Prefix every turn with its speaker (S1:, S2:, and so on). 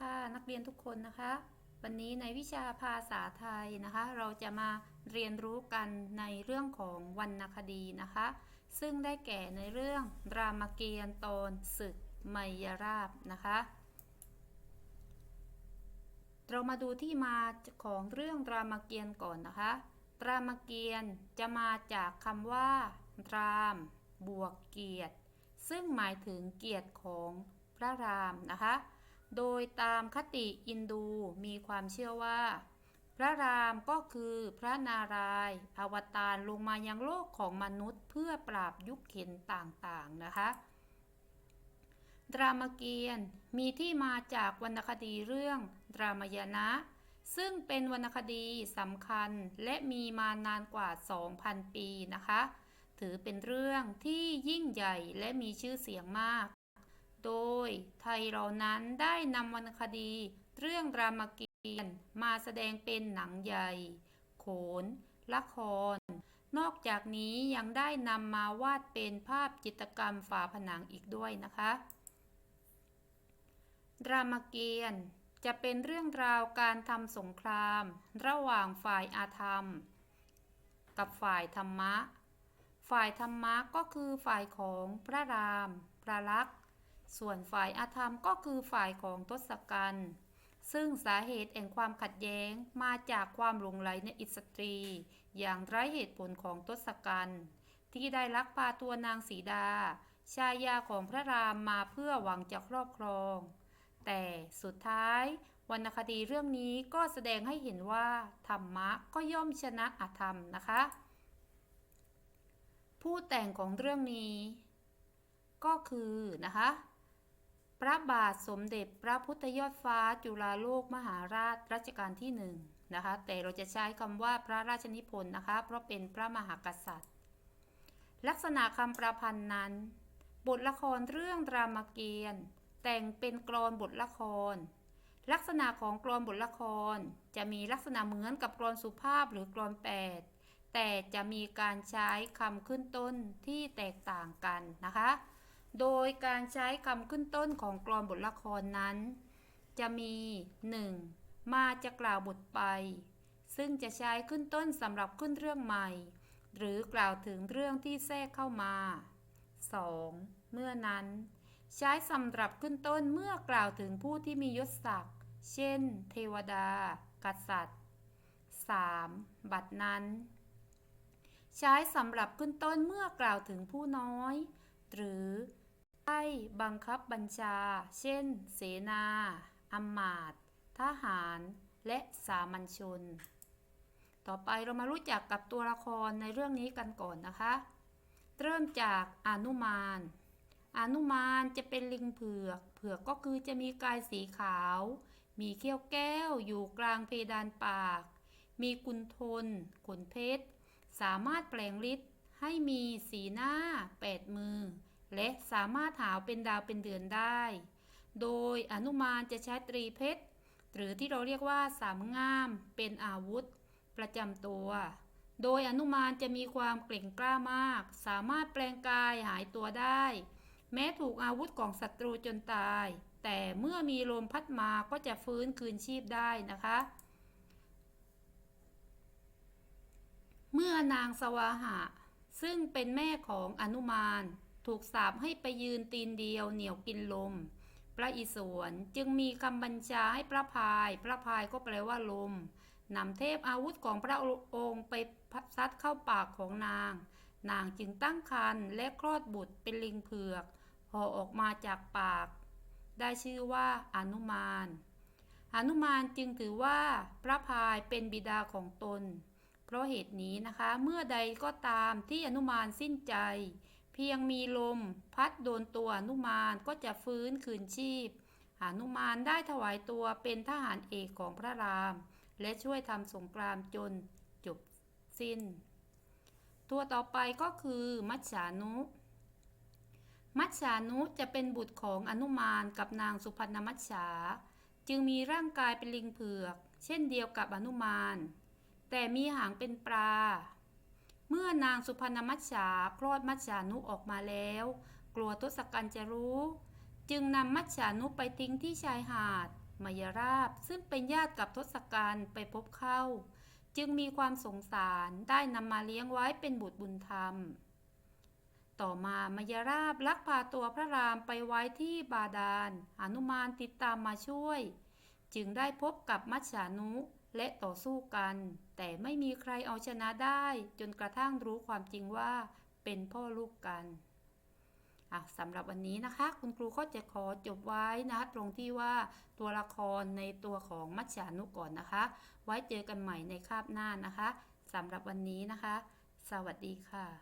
S1: ค่ะนักเรียนทุกคนนะคะ วันนี้ในวิชาภาษาไทยนะคะ เราจะมาเรียนรู้กันในเรื่องของวรรณคดีนะคะ ซึ่งได้แก่ในเรื่องรามเกียรติ์ตอนศึกไมยราบนะคะ เรามาดูที่มาของเรื่องรามเกียรติ์ก่อนนะคะ รามเกียรติ์จะมาจากคำว่า ราม บวกเกียรติ ซึ่งหมายถึงเกียรติของพระรามนะคะ โดยตามคติอินดูมีความเชื่อว่า พระรามก็คือพระนารายณ์อวตารลงมายังโลกของมนุษย์เพื่อปราบยุคเข็นต่างๆนะคะดรามเกียรติ์มีที่มาจากวรรณคดีเรื่องดรามายณะซึ่งเป็นวรรณคดีสำคัญและมีมานานกว่า 2,000 ปีนะคะ ถือเป็นเรื่องที่ยิ่งใหญ่และมีชื่อเสียงมาก โดยไทยเรานั้นได้นำวรรณคดี เรื่องรามเกียรติ์มาแสดงเป็นหนังใหญ่ โขน ละคร นอกจากนี้ยังได้นำมาวาดเป็นภาพจิตรกรรมฝาผนังอีกด้วยนะคะ รามเกียรติ์จะเป็นเรื่องราวการทำสงคราม ระหว่างฝ่ายอาธรรม กับฝ่ายธรรมะ ฝ่ายธรรมะก็คือฝ่ายของพระราม พระลักษณ์ ส่วนฝ่ายอาธรรมก็คือฝ่ายของทศกัณฐ์ซึ่งสาเหตุแห่งความขัดแย้งมาจากความหลงไหลในอิสตรี อย่างไร้เหตุผลของทศกัณฐ์ที่ได้ลักพาตัวนางสีดา ชายาของพระรามมาเพื่อหวังจะครอบครอง แต่สุดท้ายวรรณคดีเรื่องนี้ก็แสดงให้เห็นว่า ธรรมะก็ย่อมชนะอธรรมนะคะ ผู้แต่งของเรื่องนี้ ก็คือนะคะ พระบาทสมเด็จพระพุทธยอดฟ้าจุฬาโลกมหาราชรัชกาลที่หนึ่งนะคะ แต่เราจะใช้คำว่าพระราชนิพนธ์นะคะ เพราะเป็นพระมหากษัตริย์ ลักษณะคำประพันธ์นั้น บทละครเรื่องรามเกียรติ์แต่งเป็นกรอนบทละคร ลักษณะของกรอนบทละคร จะมีลักษณะเหมือนกับกรอนสุภาพหรือกรอนแปดแต่จะมีการใช้คำขึ้นต้นที่แตกต่างกันนะคะ โดยการใช้คำขึ้นต้นของกรอนบทละครนั้น จะมี 1. มาจะกล่าวบทไป ซึ่งจะใช้ขึ้นต้นสำหรับขึ้นเรื่องใหม่ หรือกล่าวถึงเรื่องที่แทรกเข้ามา 2. เมื่อนั้น ใช้สำหรับขึ้นต้นเมื่อกล่าวถึงผู้ที่มียศศักดิ์ เช่น เทวดา กษัตริย์ 3. บัดนั้น ใช้สำหรับขึ้นต้นเมื่อกล่าวถึงผู้น้อย หรือ ใช้บังคับบัญชา เช่น เสนาอำมาตย์ทหาร และสามัญชน ต่อไปเรามารู้จักกับตัวละครในเรื่องนี้กันก่อนนะคะ เริ่มจากอนุมาน อนุมานจะเป็นลิงเผือก เผือกก็คือจะมีกายสีขาว มีเขี้ยวแก้วอยู่กลางเพดานปาก มีกุนทน ขนเพชร สามารถแปลงฤทธิ์ให้มีสีหน้าแปดมือ และสามารถหาวเป็นดาวเป็นเดือนได้ โดยอนุมานจะใช้ตรีเพชร หรือที่เราเรียกว่าสามง่าม เป็นอาวุธ ประจำตัว โดยอนุมานจะมีความเกร่งกล้ามาก สามารถแปลงกายหายตัวได้ แม้ถูกอาวุธของศัตรูจนตาย แต่เมื่อมีลมพัดมาก็จะฟื้นคืนชีพได้นะคะเมื่อนางสวาหะ ซึ่งเป็นแม่ของอนุมาน ถูกสาปให้ไปยืนตีนเดียวเหนียวกินลม พระอิศวรจึงมีคำบัญชาให้พระพาย พระพายก็แปลว่าลมนำเทพอาวุธของพระองค์ไปซัดเข้าปากของนาง นางจึงตั้งครรภ์และคลอดบุตรเป็นลิงเผือกห่อออกมาจากปาก ได้ชื่อว่าอนุมานอนุมานจึงถือว่าพระพายเป็นบิดาของตน เพราะเหตุนี้นะคะ เมื่อใดก็ตามที่อนุมานสิ้นใจ พียงมีลมพัดโดนตัวอนุมานก็จะฟื้นคืนชีพอนุมานได้ถวายตัวเป็นทหารเอกของพระราม และช่วยทำสงครามจนจบสิ้น ตัวต่อไปก็คือมัจฉานุ มัจฉานุจะเป็นบุตรของอนุมานกับนางสุพรรณมัจฉา จึงมีร่างกายเป็นลิงเผือก เช่นเดียวกับอนุมาน แต่มีหางเป็นปลา เมื่อนางสุพรรณมัจฉาคลอดมัจฉานุออกมาแล้ว กลัวทศกัณฐ์จะรู้ จึงนำมัจฉานุไปทิ้งที่ชายหาดมายราบซึ่งเป็นญาติกับทศกัณฐ์ไปพบเข้า จึงมีความสงสารได้นำมาเลี้ยงไว้เป็นบุตรบุญธรรม ต่อมามายราบลักพาตัวพระรามไปไว้ที่บาดาลหนุมานติดตามมาช่วย จึงได้พบกับมัจฉานุและต่อสู้กัน แต่ไม่มีใครเอาชนะได้ จนกระทั่งรู้ความจริงว่าเป็นพ่อลูกกันสำหรับวันนี้นะคะ คุณครูก็จะขอจบไว้นะคะตรงที่ว่าตัวละครในตัวของมัจฉานุก่อนนะคะ ไว้เจอกันใหม่ในคาบหน้านะคะสำหรับวันนี้นะคะ สวัสดีค่ะ